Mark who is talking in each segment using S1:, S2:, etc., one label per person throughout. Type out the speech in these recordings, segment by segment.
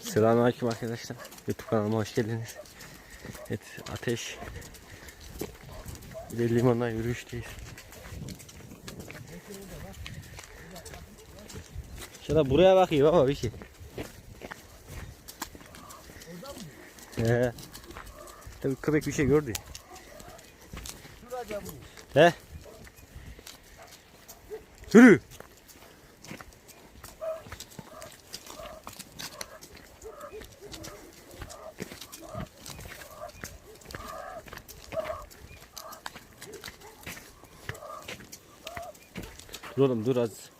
S1: Selamünaleyküm arkadaşlar. YouTube kanalıma hoş geldiniz. Evet, ateş. Bir de limandan yürüyüşteyiz. Şurada buraya bakıyor baba bir şey. He. Tabii köpek bir şey gördü. He. Yürü. Dur oğlum dur az.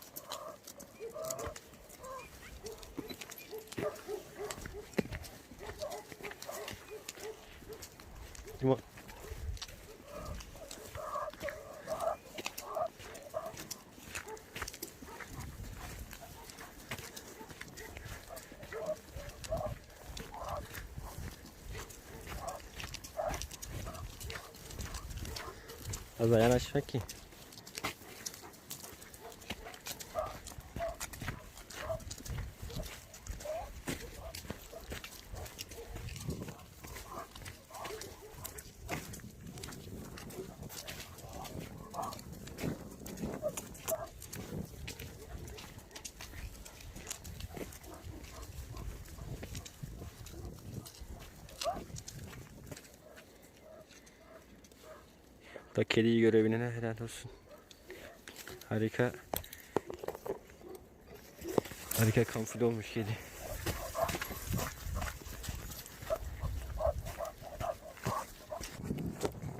S1: Limon. Az daha yanaşmak Da kediyi görebilene helal olsun. Harika. Harika kamufle olmuş kedi.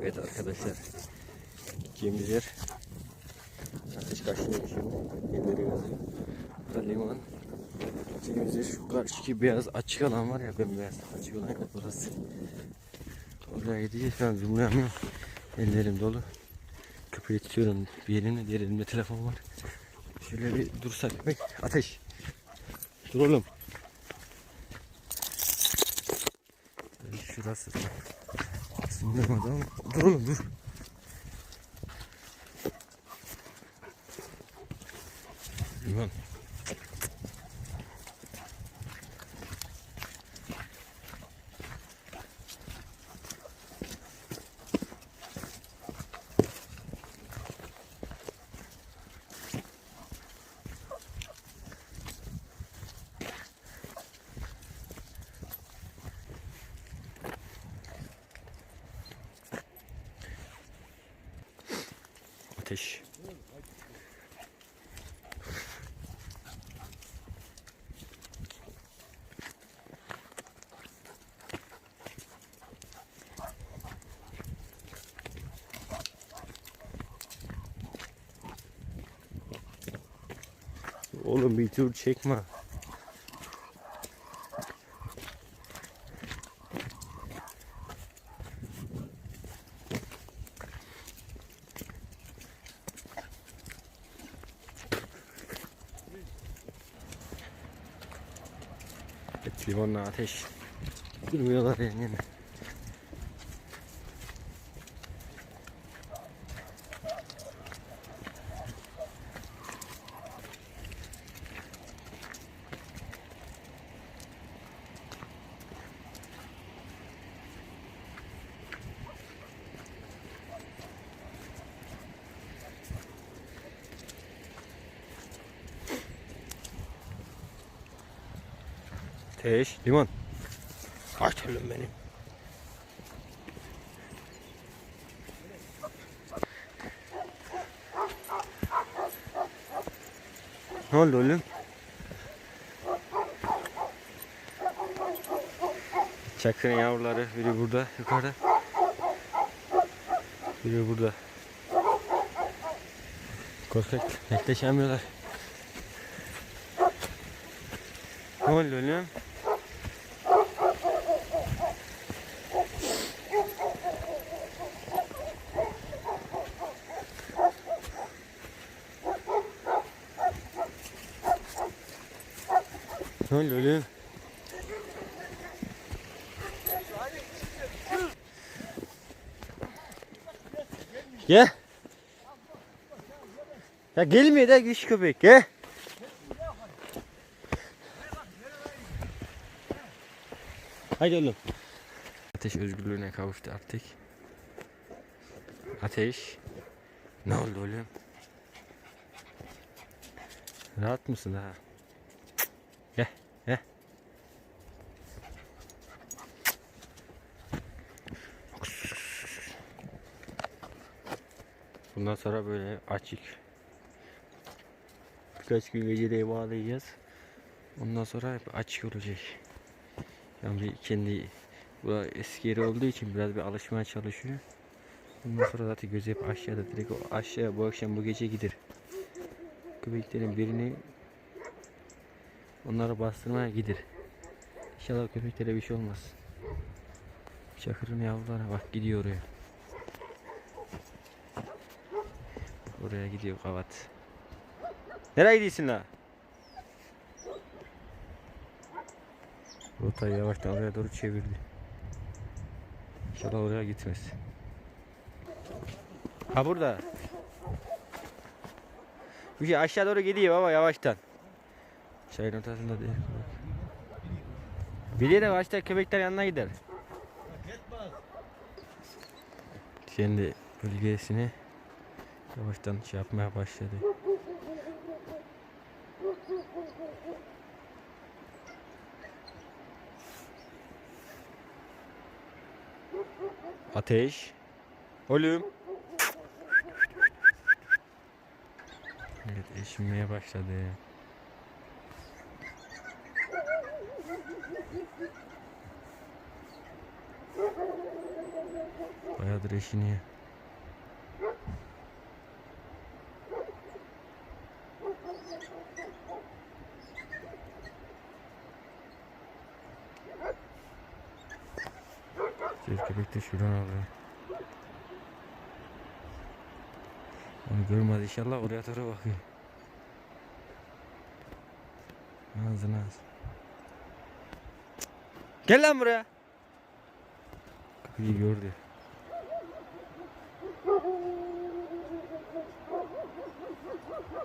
S1: Evet arkadaşlar. Gideceğimiz yer. Ateş karşıya geçiyor. Elleri yazıyor. Burada liman. Gideceğimiz yer şu karşıki beyaz açık alan var ya bembeyaz açık alan burası. Oraya gideceğiz ben zoomlayamıyorum. Ellerim dolu. Köpeği tutuyorum bir elimle diğer elimde telefon var. Şöyle bir dursak köpek. Ateş. Dur oğlum. Şurası. Sınırmadı ama. Dur oğlum dur. Liman. Ateş. Oğlum bir tur çekme. Evet, limonla ateş. Durmuyorlar yani. Ateş, limon. Oğlum benim. Ne oldu oğlum? Çakırın yavruları biri burada yukarıda. Biri burada. Korkak netleşemiyorlar. Ne oldu oğlum? Oldu oğlum? Gel. Ya gelmiyor da güç köpek gel. Haydi oğlum. Ateş özgürlüğüne kavuştu artık. Ateş. Ne oldu oğlum? Rahat mısın ha? Gel, gel. Bundan sonra böyle açık. Birkaç gün gecede bağlayacağız. Ondan sonra hep açık olacak. Yani bir kendi bu eski yeri olduğu için biraz bir alışmaya çalışıyor. Ondan sonra zaten gözü hep aşağıda. Direkt o aşağıya bu akşam bu gece gider. Köpeklerin birini onları bastırmaya gider. İnşallah köpeklere bir şey olmaz. Çakırın yavruları bak gidiyor oraya. Oraya gidiyor kavat. Nereye gidiyorsun la? Rotayı yavaştan oraya doğru çevirdi. İnşallah oraya gitmez. Ha burada. Bu şey aşağı doğru gidiyor baba yavaştan. Çayın ortasında değil. De yavaştan köpekler yanına gider. Kendi bölgesine yavaştan şey yapmaya başladı. Ateş. Oğlum. Evet eşinmeye başladı. Bayağıdır eşiniyor. Ses köpek de şuradan alıyor. Onu görmez inşallah oraya doğru bakıyor. Ağzına ağz. Gel lan buraya. Kapıyı gördü.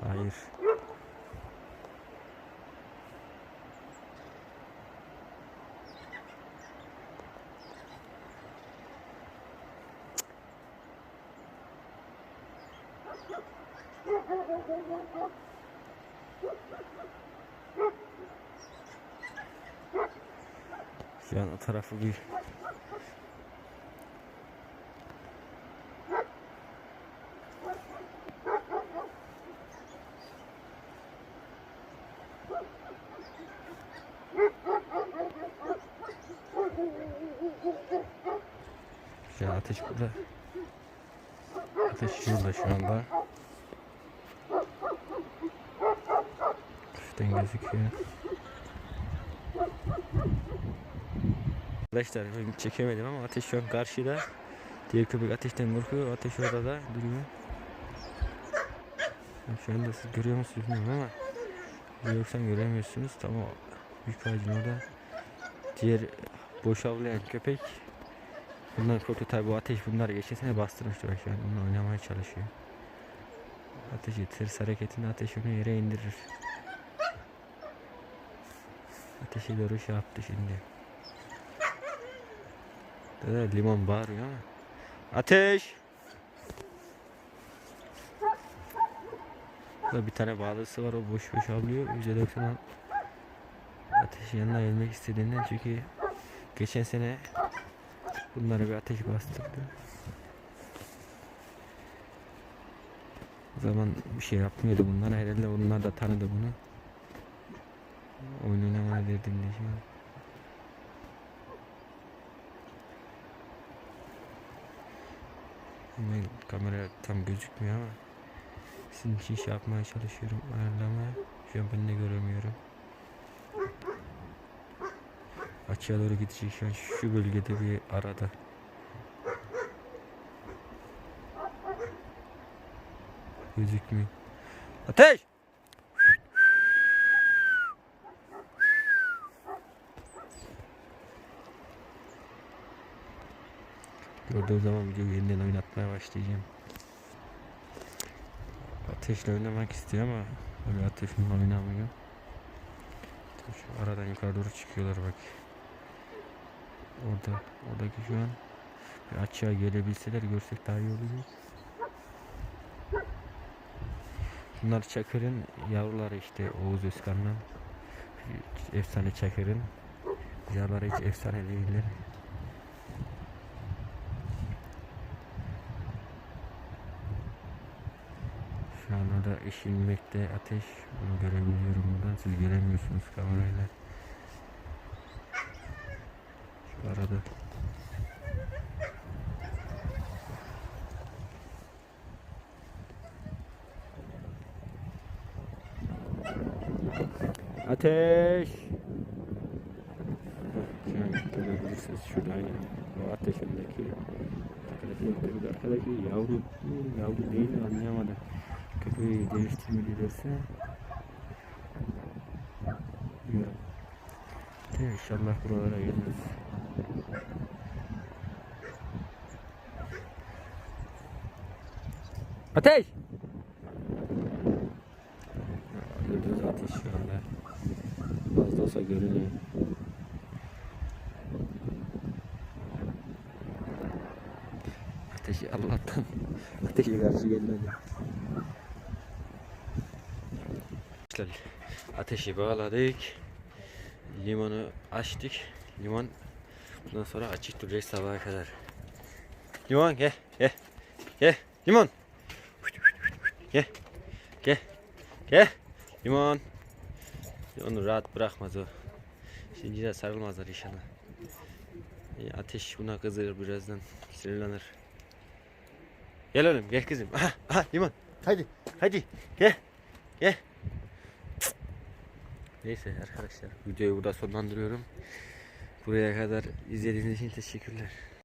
S1: Hayır. Şu an o tarafı bir an ateş burada. Ateş şurada şu anda. Hafiften gözüküyor. Arkadaşlar çekemedim ama ateş şu an karşıda. Diğer köpek ateşten korkuyor. Ateş orada da duruyor. Şu anda siz görüyor musunuz bilmiyorum ama görürsen göremiyorsunuz. Tam o büyük ağacın orada. Diğer boş avlayan köpek Bundan korktu tabi bu ateş bunlar geçesine bastırmıştı bak an onunla oynamaya çalışıyor. Ateşi tırs hareketinde ateş onu yere indirir. Ateşi doğru şey yaptı şimdi. Dede limon bağırıyor ama. Ateş! Burada bir tane bağlısı var o boş boş avlıyor. %90 ateşin yanına gelmek istediğinden çünkü geçen sene Bunlara bir ateş bastırdı. O zaman bir şey yapmıyordu bunlar. Herhalde onlar da tanıdı bunu. Oyun oynamaya verdiğimde şu an. Ama kamera tam gözükmüyor ama sizin için şey yapmaya çalışıyorum ayarlamaya. Şu an ben de göremiyorum. Açığa doğru gidecek şu an şu bölgede bir arada. Gözükmüyor. Ateş! Gördüğüm zaman videoyu yeniden oynatmaya başlayacağım. Ateşle oynamak istiyor ama böyle ateşle oynamıyor. Şu aradan yukarı doğru çıkıyorlar bak. Orada, oradaki şu an bir açığa gelebilseler görsek daha iyi olacak. Bunlar Çakır'ın yavruları işte Oğuz Özkan'la efsane Çakır'ın yavruları hiç efsane değiller. Orada eşilmekte ateş. Bunu görebiliyorum buradan. Siz göremiyorsunuz kamerayla. Şu arada. Ateş! Görebilirsiniz şurada aynen. O ateşindeki arkadaki, arkadaki yavru yavru değil anlayamadım. Köpeği değiştirmedilerse bilmiyorum. De inşallah buralara gelmez. Ateş! Gördüğünüz ateş şu anda. Az da olsa görünüyor. Ateşi Allah'tan ateşe karşı gelmedi. Arkadaşlar ateşi bağladık. Limonu açtık. Limon bundan sonra açık duracak sabaha kadar. Limon gel gel gel limon. Gel gel gel limon. Onu rahat bırakmaz o. Şimdi de sarılmazlar inşallah. E, ateş buna kızır birazdan sinirlenir. Gel oğlum gel kızım. Aha, aha limon. Hadi hadi gel gel. Neyse arkadaşlar videoyu burada sonlandırıyorum. Buraya kadar izlediğiniz için teşekkürler.